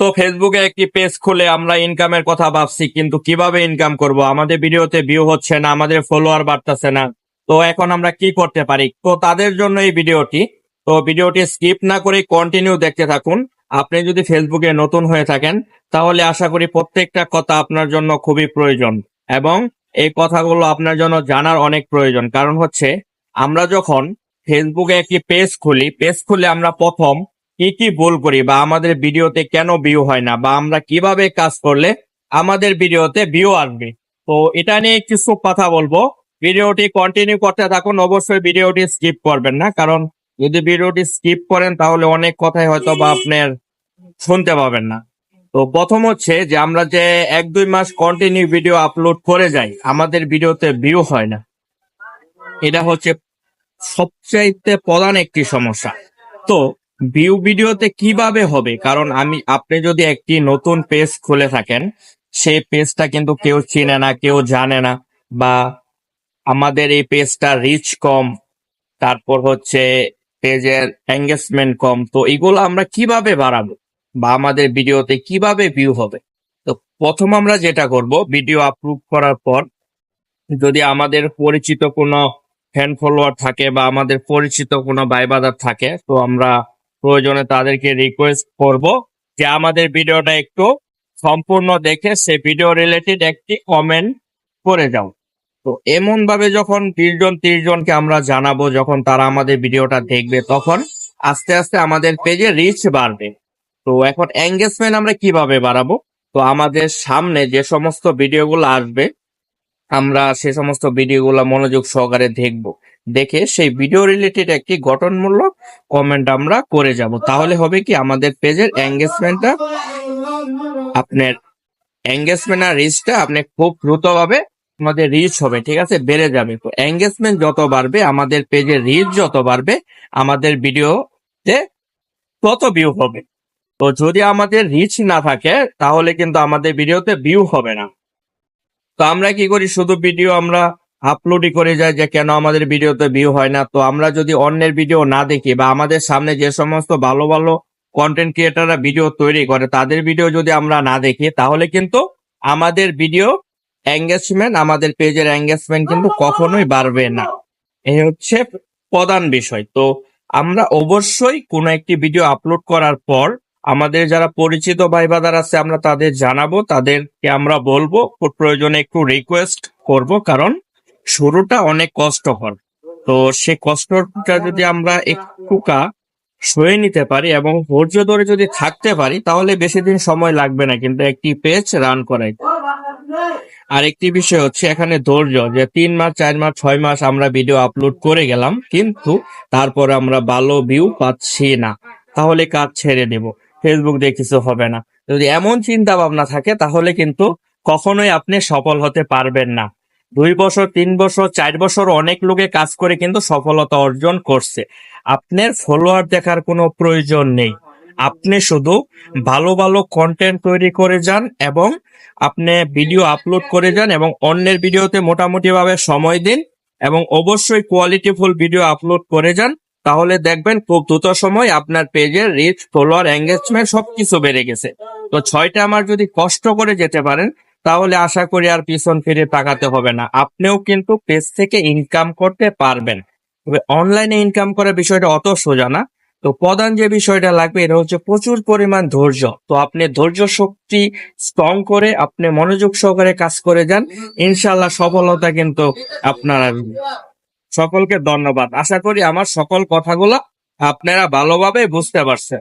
তো ফেসবুকে একটি পেজ খুলে আমরা ইনকামের কথা ভাবছি, কিন্তু কীভাবে ইনকাম করব? আমাদের ভিডিওতে ভিউ হচ্ছে না, আমাদের ফলোয়ার বাড়তেছে না। তো এখন আমরা কি করতে পারি? তো তাদের জন্য এই ভিডিওটি। তো ভিডিওটি স্কিপ না করে কন্টিনিউ দেখতে থাকুন। আপনি যদি ফেসবুকে নতুন হয়ে থাকেন, তাহলে আশা করি প্রত্যেকটা কথা আপনার জন্য খুবই প্রয়োজন। এবং এই কথাগুলো আপনার জন্য জানার অনেক প্রয়োজন। কারণ হচ্ছে, আমরা যখন ফেসবুকে একটি পেজ খুলি, পেজ খুলে আমরা প্রথম কি কি ভুল করি বা আমাদের ভিডিওতে কেন ভিউ হয় না বা আমরা কীভাবে কাজ করলে আমাদের ভিডিওতে ভিউ আসবে? তো এটা নিয়ে কিছু কথা বলব। ভিডিওটি কন্টিনিউ করতে থাকুন। অবশ্যই ভিডিওটি স্কিপ করবেন না। কারণ যদি ভিডিওটি স্কিপ করেন তাহলে অনেক কথাই হয়তো বা আপনার শুনতে পাবেন না। তো প্রথম হচ্ছে যে আমরা যে এক দুই মাস কন্টিনিউ ভিডিও আপলোড করে যাই, আমাদের ভিডিওতে ভিউ হয় না। এটা হচ্ছে সবচাইতে প্রধান একটি সমস্যা। তো ভিউ ভিডিওতে কীভাবে হবে? কারণ আমি, আপনি যদি একটি নতুন পেজ খুলে থাকেন, সেই পেজটা কিন্তু কেউ চিনে না, কেউ জানে না, বা আমাদের এই পেজটা রিচ কম, তারপর হচ্ছে পেজের এঙ্গেজমেন্ট কম, তো এগুলো আমরা কীভাবে বাড়াবো? বা আমাদের ভিডিওতে কীভাবে ভিউ হবে? তো প্রথম আমরা যেটা করব ভিডিও আপলোড করার পর, যদি আমাদের পরিচিত কোনো ফ্যান ফলোয়ার থাকে বা আমাদের পরিচিত কোনো বাইবাদার থাকে, তো আমরা প্রয়োজনে তাদেরকে রিকোয়েস্ট করব যে আমাদের ভিডিওটা একটু সম্পূর্ণ দেখে সে ভিডিও রিলেটেড একটি কমেন্ট করে যাও। তো এমন ভাবে যখন বিশ জন ত্রিশ জনকে আমরা জানাব, যখন তারা আমাদের ভিডিওটা দেখবে, তখন আস্তে আস্তে আমাদের পেজে রিচ বাড়বে। তো এখন এঙ্গেজমেন্ট আমরা কীভাবে বাড়াবো? তো আমাদের সামনে যে সমস্ত ভিডিওগুলো আসবে, আমরা সে সমস্ত ভিডিওগুলো মনোযোগ সহকারে দেখব। দেখে সেই ভিডিও রিলেটেড একটি গঠনমূলক কমেন্ট আমরা করে যাব। তাহলে হবে কি আমাদের পেজের এঙ্গেজমেন্টটা আপনার এঙ্গেজমেন্ট আর রিচটা আপনি খুব দ্রুতভাবে আমাদের রিচ হবে, ঠিক আছে? বেড়ে যাবে। তো এঙ্গেজমেন্ট যত বাড়বে, আমাদের পেজের রিচ যত বাড়বে, আমাদের ভিডিওতে তত ভিউ হবে। তো যদি আমাদের রিচ না থাকে, তাহলে কিন্তু আমাদের ভিডিওতে ভিউ হবে না। তো আমরা কি করি? শুধু ভিডিও আমরা আপলোডই করে যাই যে কেন আমাদের ভিডিওতে ভিউ হয় না। তো আমরা যদি অন্যের ভিডিও না দেখি বা আমাদের সামনে যে সমস্ত ভালো ভালো কন্টেন্ট ক্রিয়েটাররা ভিডিও তৈরি করে তাদের ভিডিও যদি আমরা না দেখি তাহলে কিন্তু আমাদের ভিডিও এঙ্গেজমেন্ট আমাদের পেজের এঙ্গেজমেন্ট কিন্তু কখনোই বাড়বে না। এই হচ্ছে প্রধান বিষয়। তো আমরা অবশ্যই কোনো একটি ভিডিও আপলোড করার পর আমাদের যারা পরিচিত ভাই বাদার আছে আমরা তাদের জানাব। তাদেরকে আমরা বলব প্রয়োজনে একটু রিকোয়েস্ট করব। কারণ শুরুটা অনেক কষ্টকর তো সে কষ্টটা যদি আমরা একটুকা সয়ে নিতে পারি এবং ধৈর্য ধরে যদি থাকতে পারি, তাহলে বেশি দিন সময় লাগবে না, কিন্তু একটি পেজ রান করাই। আর একটি বিষয় হচ্ছে এখানে ধৈর্য, যে তিন মাস, চার মাস, ছয় মাস আমরা ভিডিও আপলোড করে গেলাম, কিন্তু তারপরে আমরা ভালো ভিউ পাচ্ছি না। তাহলে কাজ ছেড়ে দেব। ফেসবুক দিয়ে কিছু হবে না। যদি এমন চিন্তা ভাবনা থাকে, তাহলে কিন্তু কখনোই আপনি সফল হতে পারবেন না। দুই বছর, তিন বছর, চার বছর অনেক লোকে কাজ করে কিন্তু সফলতা অর্জন করছে। আপনার ফলোয়ার দেখার কোনো প্রয়োজন নেই। আপনি শুধু ভালো ভালো কন্টেন্ট তৈরি করে যান এবং আপনি ভিডিও আপলোড করে যান এবং অন্যের ভিডিওতে মোটামুটি ভাবে সময় দিন এবং অবশ্যই কোয়ালিটিফুল ভিডিও আপলোড করে যান। তাহলে দেখবেন খুব দ্রুত সময় আপনার পেজের রিচ ফলোয়ার এঙ্গেজমেন্ট সবকিছু বেড়ে গেছে। তো ছয়টা আমার যদি কষ্ট করে যেতে পারেন তাহলে আশা করি আর পিছন ফিরে তাকাতে হবে না। আপনিও কিন্তু পেজ থেকে ইনকাম করতে পারবেন। তবে অনলাইনে ইনকাম করার বিষয়টা অত সোজা না। তো প্রধান যে বিষয়টা লাগবে, এটা হচ্ছে প্রচুর পরিমাণ ধৈর্য। তো আপনি ধৈর্য শক্তি স্ট্রং করে আপনি মনোযোগ সহকারে কাজ করে যান। ইনশাল্লাহ সফলতা কিন্তু আপনার সকলকে ধন্যবাদ। আশা করি আমার সকল কথাগুলো আপনারা ভালোভাবে বুঝতে পারছেন।